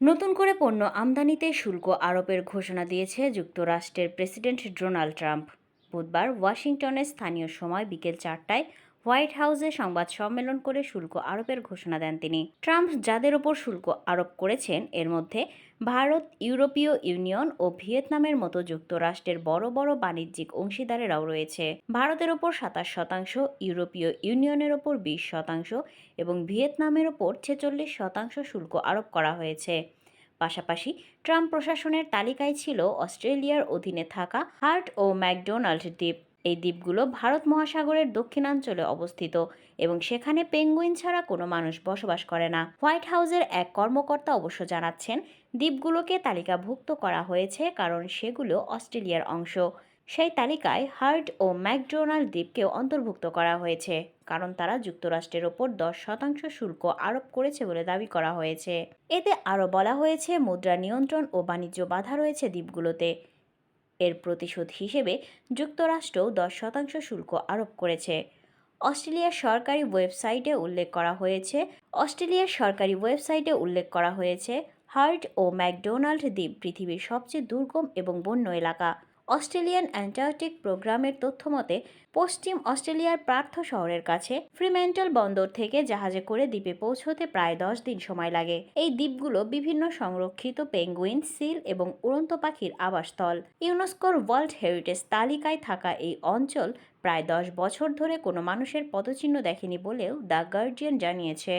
নতুন করে পণ্য আমদানিতে শুল্ক আরোপের ঘোষণা দিয়েছে যুক্তরাষ্ট্রের প্রেসিডেন্ট ডোনাল্ড ট্রাম্প। বুধবার ওয়াশিংটনের স্থানীয় সময় বিকেল চারটায় হোয়াইট হাউসে সংবাদ সম্মেলন করে শুল্ক আরোপের ঘোষণা দেন তিনি। ট্রাম্প যাদের ওপর শুল্ক আরোপ করেছেন, এর মধ্যে ভারত, ইউরোপীয় ইউনিয়ন ও ভিয়েতনামের মতো যুক্তরাষ্ট্রের বড় বড় বাণিজ্যিক অংশীদারেরাও রয়েছে। ভারতের ওপর সাতাশ শতাংশ, ইউরোপীয় ইউনিয়নের ওপর বিশ শতাংশ এবং ভিয়েতনামের ওপর ছেচল্লিশ শতাংশ শুল্ক আরোপ করা হয়েছে। পাশাপাশি ট্রাম্প প্রশাসনের তালিকায় ছিল অস্ট্রেলিয়ার অধীনে থাকা হার্ট ও ম্যাকডোনাল্ড দ্বীপ। এই দ্বীপগুলো ভারত মহাসাগরের দক্ষিণাঞ্চলে অবস্থিত এবং সেখানে পেঙ্গুইন ছাড়া কোনো মানুষ বসবাস করে না। হোয়াইট হাউসের এক কর্মকর্তা অবশ্য জানাচ্ছেন, দ্বীপগুলোকে তালিকাভুক্ত করা হয়েছে কারণ সেগুলো অস্ট্রেলিয়ার অংশ। সেই তালিকায় হার্ট ও ম্যাকডোনাল্ড দ্বীপকেও অন্তর্ভুক্ত করা হয়েছে, কারণ তারা যুক্তরাষ্ট্রের ওপর দশ শতাংশ শুল্ক আরোপ করেছে বলে দাবি করা হয়েছে। এতে আরও বলা হয়েছে, মুদ্রা নিয়ন্ত্রণ ও বাণিজ্য বাধা রয়েছে দ্বীপগুলোতে। এর প্রতিশোধ হিসেবে যুক্তরাষ্ট্রও দশ শতাংশ শুল্ক আরোপ করেছে। অস্ট্রেলিয়ার সরকারি ওয়েবসাইটে উল্লেখ করা হয়েছে, অস্ট্রেলিয়ার সরকারি ওয়েবসাইটে উল্লেখ করা হয়েছে, হার্ট ও ম্যাকডোনাল্ড দ্বীপ পৃথিবীর সবচেয়ে দুর্গম এবং বন্য এলাকা। অস্ট্রেলিয়ান অ্যান্টার্কটিক প্রোগ্রামের তথ্যমতে পশ্চিম অস্ট্রেলিয়ার পার্থ শহরের কাছে ফ্রিমেন্টাল বন্দর থেকে জাহাজে করে দ্বীপে পৌঁছতে প্রায় দশ দিন সময় লাগে। এই দ্বীপগুলো বিভিন্ন সংরক্ষিত পেঙ্গুইন, সিল এবং উড়ন্ত পাখির আবাসস্থল। ইউনেস্কোর ওয়ার্ল্ড হেরিটেজ তালিকায় থাকা এই অঞ্চল প্রায় দশ বছর ধরে কোনো মানুষের পদচিহ্ন দেখেনি বলেও দ্য গার্জিয়ান জানিয়েছে।